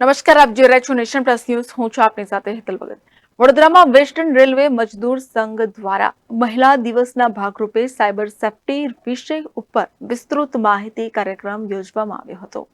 નમસ્કાર, આપ જોઈ રહ્યા છો નેશન પ્લસ ન્યૂઝ. હું છું આપની સાથે હેતલ ભગત. વડોદરામાં વેસ્ટર્ન રેલવે મજદૂર સંઘ દ્વારા મહિલા દિવસના ભાગરૂપે સાયબર સેફટી વિષય ઉપર વિસ્તૃત માહિતી કાર્યક્રમ યોજવામાં આવ્યો હતો.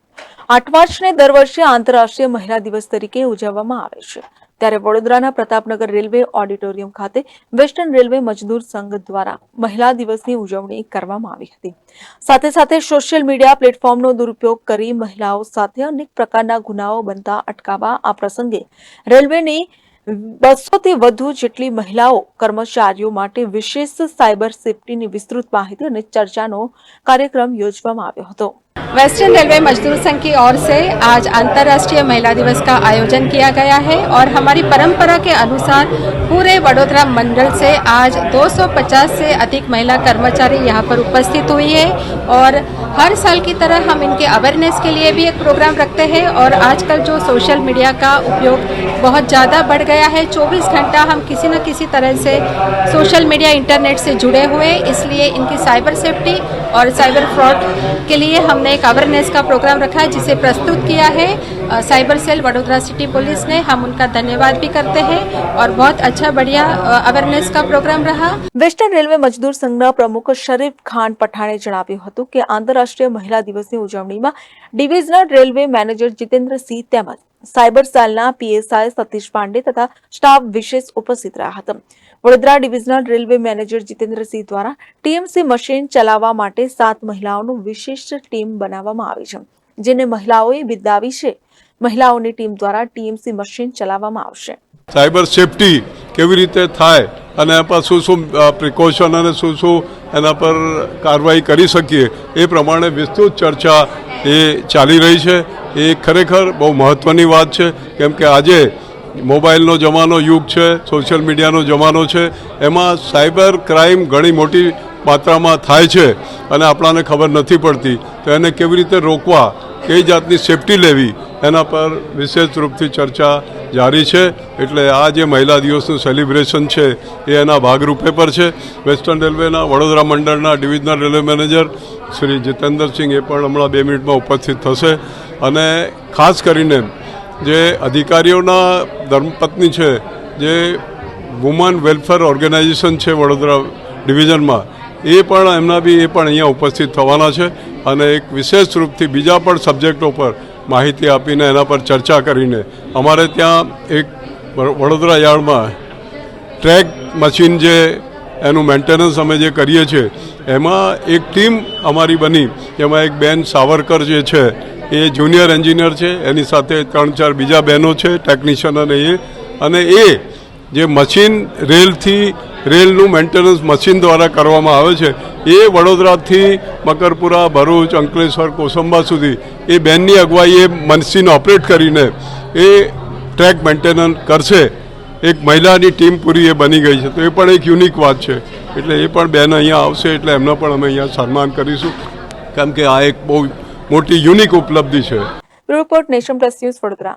આઠ માર્ચને દર વર્ષે આંતરરાષ્ટ્રીય મહિલા દિવસ તરીકે ઉજવવામાં આવે છે. ત્યારે વડોદરાના પ્રતાપનગર રેલવે ઓડિટોરિયમ ખાતે વેસ્ટર્ન રેલવે મજદૂર સંઘ દ્વારા મહિલા દિવસની ઉજવણી કરવામાં આવી હતી. સાથે સાથે સોશિયલ મીડિયા પ્લેટફોર્મનો દુરુપયોગ કરી મહિલાઓ સાથે અનેક પ્રકારના ગુનાઓ બનતા અટકાવવા આ પ્રસંગે રેલવેની બસોથી વધુ જેટલી મહિલાઓ કર્મચારીઓ માટે વિશેષ સાયબર સેફટીની વિસ્તૃત માહિતી અને ચર્ચાનો કાર્યક્રમ યોજવામાં આવ્યો હતો वेस्टर्न रेलवे मजदूर संघ की ओर से आज अंतर्राष्ट्रीय महिला दिवस का आयोजन किया गया है और हमारी परंपरा के अनुसार पूरे वडोदरा मंडल से आज 250 से अधिक महिला कर्मचारी यहाँ पर उपस्थित हुई है और हर साल की तरह हम इनके अवेयरनेस के लिए भी एक प्रोग्राम रखते हैं और आजकल जो सोशल मीडिया का उपयोग बहुत ज़्यादा बढ़ गया है 24 घंटा हम किसी न किसी तरह से सोशल मीडिया इंटरनेट से जुड़े हुए इसलिए इनकी साइबर सेफ्टी और साइबर फ्रॉड के लिए हमने एक अवेयरनेस का प्रोग्राम रखा है, जिसे प्रस्तुत किया है। cyber cell Vadodara city police ने हम उनका धन्यवाद भी करते हैं और बहुत अच्छा बढ़िया अ, अवेयरनेस का प्रोग्राम रहा વેસ્ટર્ન રેલવે મજદૂર સંઘના પ્રમુખ શરીફ ખાન પઠાણે જણાવ્યું હતું કે આંતરરાષ્ટ્રીય મહિલા દિવસની ઉજવણીમાં ડિવિઝનલ રેલવે મેનેજર જીતેન્દ્રસિંહ તેમજ સાયબર સેલના પીએસઆઈ સતીશ પાંડે તથા સ્ટાફ વિશેષ ઉપસ્થિત રહ્યા હતા Vadodara divisional railway manager Jitendrasinh દ્વારા ટીએમસી મશીન ચલાવવા માટે સાત મહિલાઓનું વિશેષ ટીમ બનાવવામાં આવી છે જેને મહિલાઓએ બિરદાવી છે. મહિલાઓની ટીમ દ્વારા ટીએમસી મશીન ચલાવવામાં આવશે. સાયબર સેફટી કેવી રીતે થાય અને પર શું શું પ્રિકોશન અને શું શું એના પર કાર્યવાહી કરી શકીએ, એ પ્રમાણે વિસ્તૃત ચર્ચા એ ચાલી રહી છે. એ ખરેખર બહુ મહત્ત્વની વાત છે. કેમ કે આજે મોબાઈલનો જમાનો યુગ છે, સોશિયલ મીડિયાનો જમાનો છે. એમાં સાયબર ક્રાઇમ ઘણી મોટી માત્રામાં થાય છે અને આપણાને ખબર નથી પડતી. તો એને કેવી રીતે રોકવા કઈ જાતની સેફટી લેવી, એના પર વિશેષ રૂપથી ચર્ચા જારી છે. એટલે આ જે મહિલા દિવસનું સેલિબ્રેશન છે, એ એના ભાગરૂપે પર છે. વેસ્ટર્ન રેલવેના વડોદરા મંડળના divisional railway manager Shri Jitendrasinh એ પણ હમણાં બે મિનિટમાં ઉપસ્થિત થશે. અને ખાસ કરીને જે અધિકારીઓના ધર્મપત્ની છે, જે વુમન વેલફેર ઓર્ગેનાઇઝેશન છે વડોદરા ડિવિઝનમાં એ પણ એમના બી એ પણ અહીંયા ઉપસ્થિત થવાના છે અને એક વિશેષ રૂપથી બીજા પણ સબ્જેક્ટો પર માહિતી આપીને એના પર ચર્ચા કરીને અમારે ત્યાં એક વડોદરા યાર્ડમાં ટ્રેક મશીન જે એનું મેન્ટેનન્સ અમે જે કરીએ છીએ, એમાં એક ટીમ અમારી બની, એમાં એક બેન સાવરકર જે છે, એ જુનિયર એન્જિનિયર છે, એની સાથે ત્રણ ચાર બીજા બહેનો છે, ટેકનિશિયન અને એ અને એ જે મશીન રેલથી રેલનું મેન્ટેનન્સ મશીન દ્વારા કરવામાં આવે છે. એ વડોદરાથી મકરપુરા, ભરૂચ, અંકલેશ્વર, કોસંબા સુધી એ બેનની અગવાઈ એ મશીન ઓપરેટ કરીને એ ટ્રેક મેન્ટેનન્સ કરશે. એક મહિલાની ટીમ પૂરી એ બની ગઈ છે. તો એ પણ એક યુનિક વાત છે. એટલે એ પણ બેન અહીંયા આવશે, એટલે એમનો પણ અમે અહીંયા સન્માન કરીશું. કેમ કે આ એક બહુ મોટી યુનિક ઉપલબ્ધિ છે. Report nation plus news Vadodara.